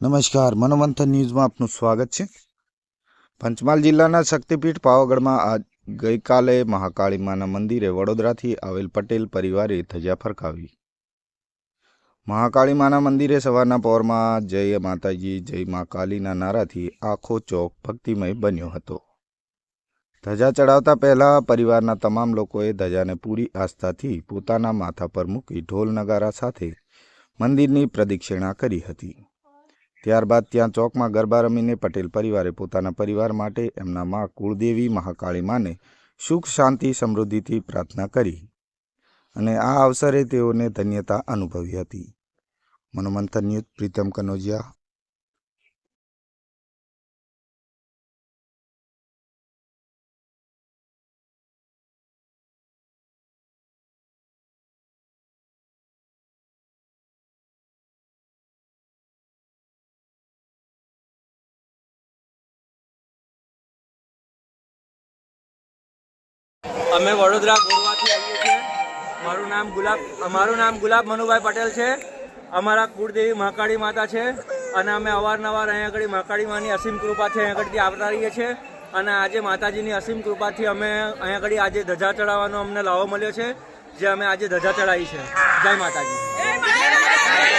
નમસ્કાર, મનોમંથન ન્યૂઝમાં આપનું સ્વાગત છે. પંચમહાલ જિલ્લાના શક્તિપીઠ પાવાગઢમાં આજ ગઈકાલે મહાકાળી માના મંદિરે વડોદરાથી આવેલ પટેલ પરિવારે ધજા ફરકાવી. મહાકાળી માના મંદિરે સવારના પહોરમાં જય માતાજી, જય મા કાલીના નારાથી આખો ચોક ભક્તિમય બન્યો હતો. ધજા ચડાવતા પહેલા પરિવારના તમામ લોકોએ ધજાને પૂરી આસ્થાથી પોતાના માથા પર મૂકી ઢોલ નગારા સાથે મંદિરની પ્રદક્ષિણા કરી હતી. ત્યારબાદ ત્યાં ચોકમાં ગરબા રમીને પટેલ પરિવારે પોતાના પરિવાર માટે એમના મા કુળદેવી મહાકાળી માને સુખ, શાંતિ, સમૃદ્ધિથી પ્રાર્થના કરી અને આ અવસરે તેઓને ધન્યતા અનુભવી હતી. મનોમંથન ન્યૂઝ, પ્રીતમ કનોજિયા. અમે વડોદરા ગોરવાથી આવીએ છીએ. મારું નામ ગુલાબ અમારું નામ ગુલાબ મનુભાઈ પટેલ છે. અમારા કુળદેવી મહાકાળી માતા છે. અને અમે અવારનવાર અહીંયા આગળ મહાકાળી માની અસીમ કૃપાથી અહીંયા આગળથી આવતા રહીએ છીએ. અને આજે માતાજીની અસીમ કૃપાથી અમે અહીંયા આગળ આજે ધજા ચડાવવાનો અમને લાવો મળ્યો છે, જે અમે આજે ધજા ચડાવી છે. જય માતાજી.